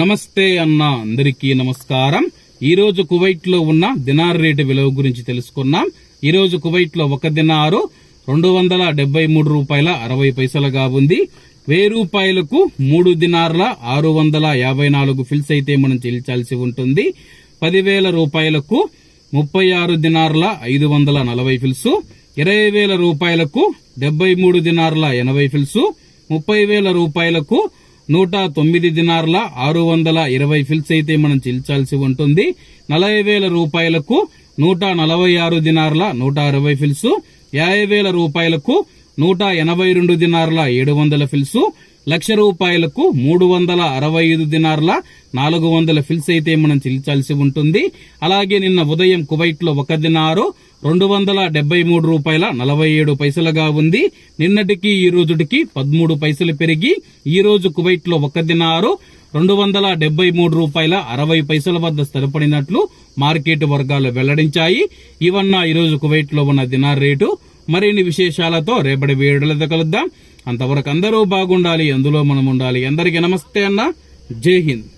నమస్తే అన్న అందరికీ నమస్కారం. ఈ రోజు కువైట్లో ఉన్న దినార్ రేటు విలువ గురించి తెలుసుకున్నాం. ఈ రోజు కువైట్లో ఒక దినారు రెండు వందల డెబ్బై మూడు రూపాయల అరవై పైసలుగా ఉంది. వెయ్యి రూపాయలకు మూడు దినార్ల ఆరు వందల యాభై నాలుగు ఫిల్స్ అయితే మనం చెల్లించాల్సి ఉంటుంది. పదివేల రూపాయలకు ముప్పై ఆరు దినార్ల ఐదు వందల నలభై ఫిల్స్. ఇరవై వేల రూపాయలకు డెబ్బై మూడు దినార్ల ఎనభై ఫిల్స్. ముప్పై వేల రూపాయలకు నూట తొమ్మిది దినార్ల ఆరు వందల ఇరవై ఫిల్స్ అయితే మనం చెల్లించాల్సి ఉంటుంది. నలభై వేల రూపాయలకు నూట నలభై ఆరు దినార్ల నూట అరవై ఫిల్స్ యాభై వేల రూపాయలకు నూట ఎనభై రెండు దినార్ల ఏడు వందల ఫిల్స్ లక్ష రూపాయలకు మూడు వందల అరవై ఐదు దినార్ల నాలుగు వందల ఫిల్స్ అయితే మనం చెల్లించాల్సి ఉంటుంది. అలాగే నిన్న ఉదయం కువైట్లో ఒక దినారు రెండు వందల డెబ్బై మూడు రూపాయల నలభై ఏడు పైసలుగా ఉంది. నిన్నటికి ఈ రోజుటికి పదమూడు పైసలు పెరిగి ఈ రోజు కువైట్లో ఒక దినారు రెండు వందల డెబ్బై మూడు రూపాయల అరవై పైసల వద్ద స్థిరపడినట్లు మార్కెట్ వర్గాలు వెల్లడించాయి. ఇవన్న ఈ రోజు కువైట్లో ఉన్న దినార్ రేటు. మరిన్ని విశేషాలతో రేపటి వేడులతో కలుద్దాం. అంతవరకు అందరూ బాగుండాలి అందులో మనం ఉండాలి. అందరికీ నమస్తే అన్న. జై హింద్.